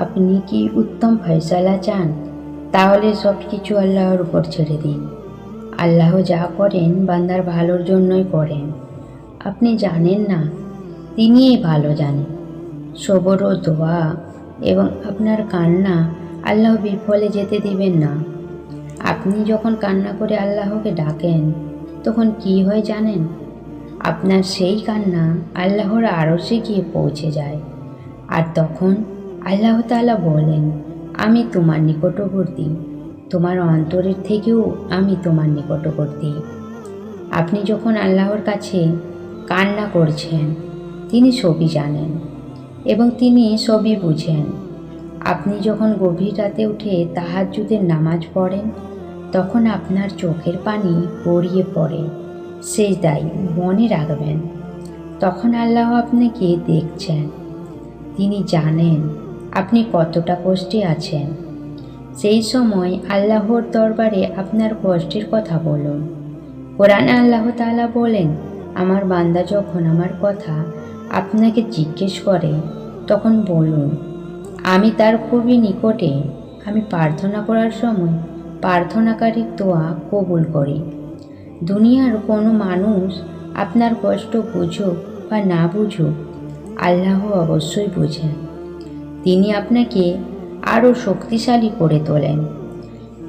আপনি কি উত্তম ফয়সালা চান? তাহলে সব কিছু আল্লাহর উপর ছেড়ে দিন। আল্লাহ যা করেন বান্দার ভালোর জন্যই করেন। আপনি জানেন না, তিনিই ভালো জানেন। সবর ও দোয়া এবং আপনার কান্না আল্লাহ বিফলে যেতে দিবেন না। আপনি যখন কান্না করে আল্লাহকে ডাকেন, তখন কি হয় জানেন? আপনার সেই কান্না আল্লাহর আরশে গিয়ে পৌঁছে যায়। আর তখন আল্লাহ তাআলা বলেন, আমি তোমার নিকটবর্তী। তোমার অন্তরের থেকেও আমি তোমার নিকটবর্তী। আপনি যখন আল্লাহর কাছে কান্না করছেন, তিনি সবই জানেন এবং তিনি সবই বুঝেন। আপনি যখন গভীর রাতে উঠে তাহাজ্জুদের নামাজ পড়েন, তখন আপনার চোখের পানি গড়িয়ে পড়ে সেই দায় মনে রাখবেন। তখন আল্লাহ আপনাকে দেখছেন। তিনি জানেন আপনি কতটা কষ্টে আছেন? সেই সময় আল্লাহর দরবারে আপনার কষ্টের কথা বলুন। কোরআনে আল্লাহ তাআলা বলেন, আমার বান্দা যখন আমার কথা আপনাকে জিজ্ঞেস করে, তখন বলুন, আমি তার খুবই নিকটে, আমি প্রার্থনা করার সময় প্রার্থনাকারীর দোয়া কবুল করি। দুনিয়ার কোনো মানুষ আপনার কষ্ট বুঝুক বা না বুঝুক, আল্লাহ অবশ্যই বুঝেন তিনি আপনাকে আরও শক্তিশালী করে তোলেন।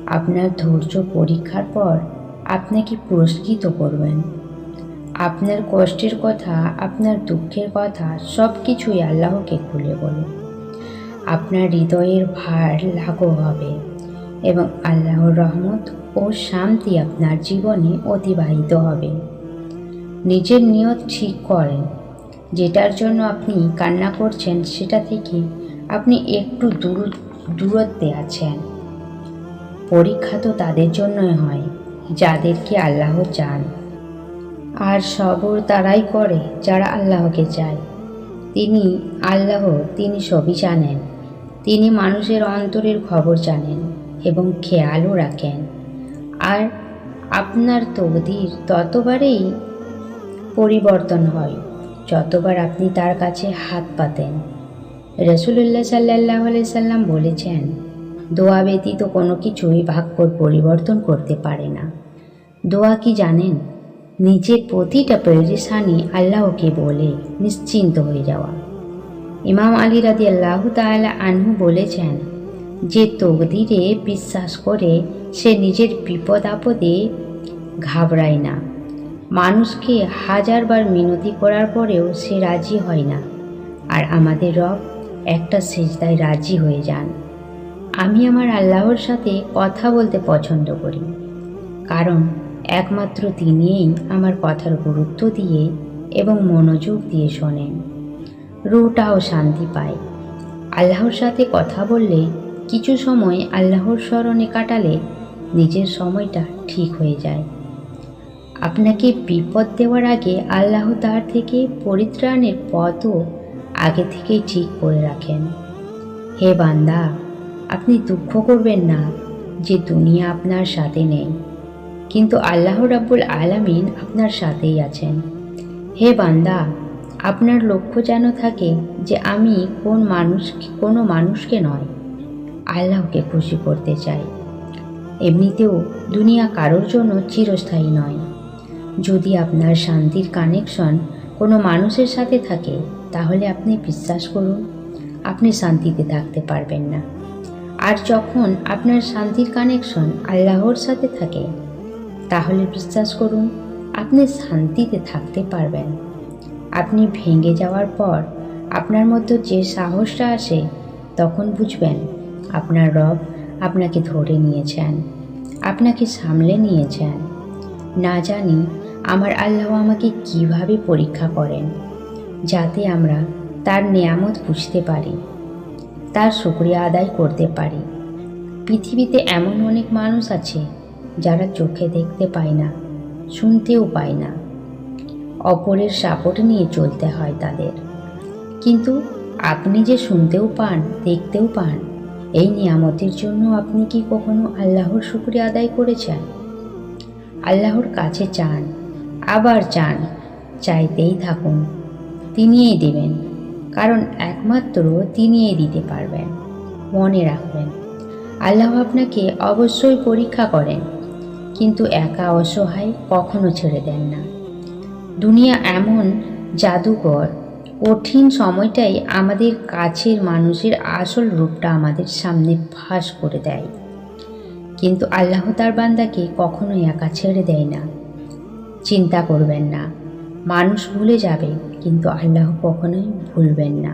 আপনার ধৈর্য পরীক্ষার পর আপনাকে পুরস্কৃত করবেন। আপনার কষ্টের কথা, আপনার দুঃখের কথা সব কিছুই আল্লাহকে খুলে বলুন। আপনার হৃদয়ের ভার লাঘব হবে এবং আল্লাহর রহমত ও শান্তি আপনার জীবনে অতিবাহিত হবে। নিজের নিয়ত ঠিক করেন। যেটার জন্য আপনি কান্না করছেন সেটা থেকে আপনি একটু দূর, দূরত্বে আছেন। পরীক্ষা তো তাদের জন্যই হয়, যাদেরকে আল্লাহ চান। আর সবর তারাই করে যারা আল্লাহকে চায়। তিনি আল্লাহ, তিনি সবই জানেন। তিনি মানুষের অন্তরের খবর জানেন এবং খেয়ালও রাখেন। আর আপনার তকদির ততবারেই পরিবর্তন হয়, যতবার আপনি তার কাছে হাত পাতেন। রসুল্লাহ সাল্লাহ সাল্লাম বলেছেন, দোয়া ব্যতীত কোনো কিছুই ভাগ্যর পরিবর্তন করতে পারে না। দোয়া কি জানেন? নিজের প্রতিটা পেরেশানি আল্লাহকে বলে নিশ্চিন্ত হয়ে যাওয়া। ইমাম আলী রাদি আল্লাহ তাআলা আনহু বলেছেন, যে তকদিরে বিশ্বাস করে সে নিজের বিপদ আপদে ঘাবড়ায় না। মানুষকে হাজারবার মিনতি করার পরেও সে রাজি হয় না। আর আমাদের রব একটা সেজদায় রাজি হয়ে যান। আমি আমার আল্লাহর সাথে কথা বলতে পছন্দ করি। কারণ একমাত্র তিনিই আমার কথার গুরুত্ব দিয়ে এবং মনোযোগ দিয়ে শোনেন। রুটাও শান্তি পায়। আল্লাহর সাথে কথা বললে কিছু সময় আল্লাহর স্মরণে কাটালে নিজের সময়টা ঠিক হয়ে যায়। আপনাকে বিপদ দেওয়ার আগে আল্লাহ তার থেকে পরিত্রাণের পথও আগে থেকেই ঠিক করে রাখেন। হে বান্দা, আপনি দুঃখ করবেন না যে দুনিয়া আপনার সাথে নেই, কিন্তু আল্লাহ রাব্বুল আলামিন আপনার সাথেই আছেন। হে বান্দা, আপনার লক্ষ্য যেন থাকে যে আমি কোন মানুষ, কোনো মানুষকে নয়, আল্লাহকে খুশি করতে চাই। এমনিতেও দুনিয়া কারোর জন্য চিরস্থায়ী নয়। যদি আপনার শান্তির কানেকশন কোনো মানুষের সাথে থাকে তাহলে আপনি বিশ্বাস করুন, আপনি শান্তিতে থাকতে পারবেন না। আর যখন আপনার শান্তির কানেকশন আল্লাহর সাথে থাকে, তাহলে বিশ্বাস করুন, আপনি শান্তিতে থাকতে পারবেন। আপনি ভেঙে যাওয়ার পর আপনার মধ্যে যে সাহসটা আসে, তখন বুঝবেন আপনার রব আপনাকে ধরে নিয়েছেন, আপনাকে সামলে নিয়েছেন। না জানি আমার আল্লাহ আমাকে কীভাবে পরীক্ষা করেন। যাতে আমরা তার নিয়ামত বুঝতে পারি, তার শুক্রিয়া আদায় করতে পারি। পৃথিবীতে এমন অনেক মানুষ আছে যারা চোখে দেখতে পায় না, শুনতেও পায় না। অপরের সাপোর্ট নিয়ে চলতে হয় তাদের। কিন্তু আপনি যে শুনতেও পান, দেখতেও পান, এই নিয়ামতের জন্য আপনি কি কখনো আল্লাহর শুক্রিয়া আদায় করেছেন? আল্লাহর কাছে চান, আবার চান, চাইতেই থাকুন। তিনিই দেবেন, কারণ একমাত্র তিনিই দিতে পারবেন। মনে রাখবেন, আল্লাহ আপনাকে অবশ্যই পরীক্ষা করেন, কিন্তু একা অসহায় কখনো ছেড়ে দেন না। দুনিয়া এমন জাদুকর, কঠিন সময়টাই আমাদের কাছের মানুষের আসল রূপটা আমাদের সামনে ফাঁস করে দেয়। কিন্তু আল্লাহ তার বান্দাকে কখনোই একা ছেড়ে দেয় না। চিন্তা করবেন না মানুষ ভুলে যাবে, কিন্তু আল্লাহ কখনোই ভুলবেন না।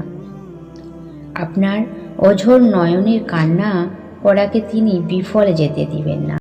আপনার অঝোর নয়নের কান্না করাকে তিনি বিফলে যেতে দিবেন না।